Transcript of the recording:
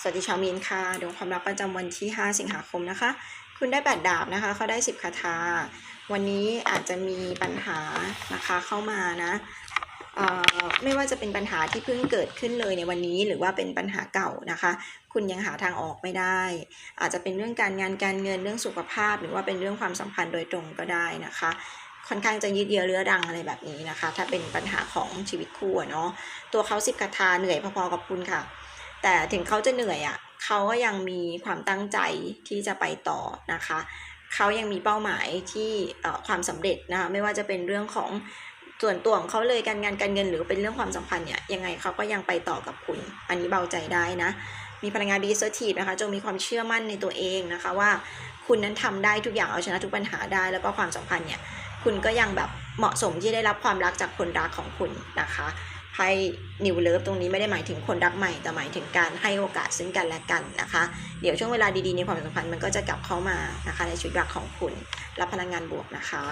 สวัสดีชาวมีนค่ะดวงความรักประจำวันที่ 5 สิงหาคมนะคะ คุณได้ 8 ดาบนะคะ เขาได้ 10 คาถา วันนี้อาจจะมีปัญหานะคะเข้ามานะเอ่อไม่ว่าจะเป็นปัญหาที่เพิ่งเกิดขึ้นเลยในวันนี้หรือว่าเป็นปัญหาเก่านะคะ คุณยังหาทางออกไม่ได้ อาจจะเป็นเรื่องการงานการเงินเรื่องสุขภาพ หรือว่าเป็นเรื่องความสัมพันธ์โดยตรงก็ได้นะคะ ค่อนข้างจะยืดเยื้อเรื้อรังอะไรแบบนี้นะคะ ถ้าเป็นปัญหาของชีวิตคู่เนาะตัวเขาสิบคาถาเหนื่อยพอๆกับคุณค่ะ แต่ถึงเขาจะเหนื่อยอะ่ะเขาก็ยังมีความตั้งใจที่จะไปต่อนะคะเขายังมีเป้าหมายที่เอ่อความสำเร็จนะคะไม่ว่าจะเป็นเรื่องของส่วนตัวของเขาเลยการงานการเงินหรือเป็นเรื่องความสัมพันธ์เนี่ยยังไงเขาก็ยังไปต่อกับคุณ อันนี้เบาใจได้นะ มีพลังงานดีเซอร์ทีฟนะคะจงมีความเชื่อมั่นในตัวเองนะคะว่าคุณนั้นทำได้ทุกอย่างเอาชนะทุกปัญหาได้แล้วก็ความสัมพันธ์เนี่ยคุณก็ยังแบบเหมาะสมที่ได้รับความรักจากคนรักของคุณนะคะ ไพ่นิวเลิฟตรงนี้ไม่ได้หมายถึงคนรักใหม่ แต่หมายถึงการให้โอกาสซึ่งกันและกันนะคะ เดี๋ยวช่วงเวลาดีๆในความสัมพันธ์มันก็จะกลับเข้ามานะคะ ในชีวิตรักของคุณ รับพลังงานบวกนะคะ